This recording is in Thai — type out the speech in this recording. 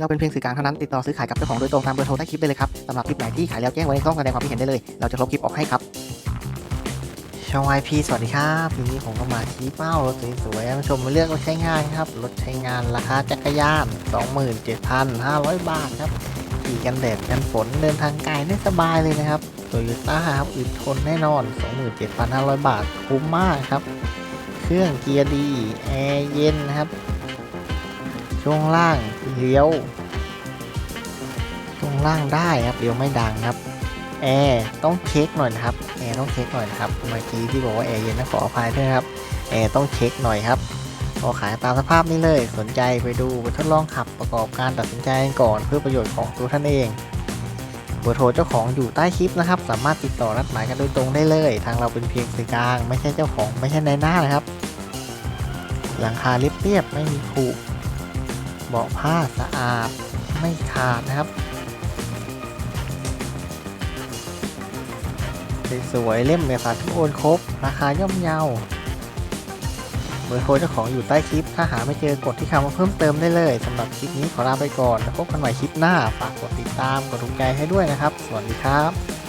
เราเป็นเพียงสื่อกลางเท่านั้นติดต่อซื้อขายกับเจ้าของโดยตรงตามเบอร์โทรใต้คลิปได้เลยครับสำหรับคลิปไหนที่ขายแล้วแจ้งไว้ในช่องแสดงความคิดเห็นได้เลย เราจะลบคลิปออกให้ครับช่อง YP สวัสดีครับทีนี้ผมก็มาชี้เป้ารถสวยๆให้ผู้ชมมาเลือกรถใช้งานครับรถใช้งานราคาจักรยาน 27,500 บาทครับขี่กันแดดกันฝนเดินทางไกลได้สบายเลยนะครับโตโยต้าครับอึดทนแน่นอน 27,500 บาทคุ้มมากครับ เครื่องเกียร์ดีแอร์เย็นนะครับ ช่วงล่างเลี้ยว ช่วงล่างได้ครับเลี้ยวไม่ดังครับแอร์ต้องเช็คหน่อยนะครับแอร์ต้องเช็คหน่อยนะครับเมื่อกี้ที่บอกว่าแอร์เย็นนะขออภัยด้วยครับแอร์ต้องเช็คหน่อยครับพอขายตามสภาพนี้เลยสนใจไปดูไปทดลองขับประกอบการตัดสินใจก่อนเพื่อประโยชน์ของตัวท่านเองเบอร์โทรเจ้าของอยู่ใต้คลิปนะครับ สามารถติดต่อนัดหมายกันโดยตรงได้เลย ทางเราเป็นเพียงสื่อกลาง ไม่ใช่เจ้าของไม่ใช่นายหน้านะครับ หลังคาเรียบๆไม่มีผุ เบาะผ้าสะอาดไม่ขาดนะครับ สวยๆเล่มเอกสารทุกโอนครบ ราคาย่อมเยาเบอร์โทรเจ้าของอยู่ใต้คลิป ถ้าหาไม่เจอกดที่คำว่าเพิ่มเติมได้เลยสำหรับคลิปนี้ขอลาไปก่อนแล้วพบกันใหม่คลิปหน้า ฝากกดติดตามกดถูกใจให้ด้วยนะครับ สวัสดีครับ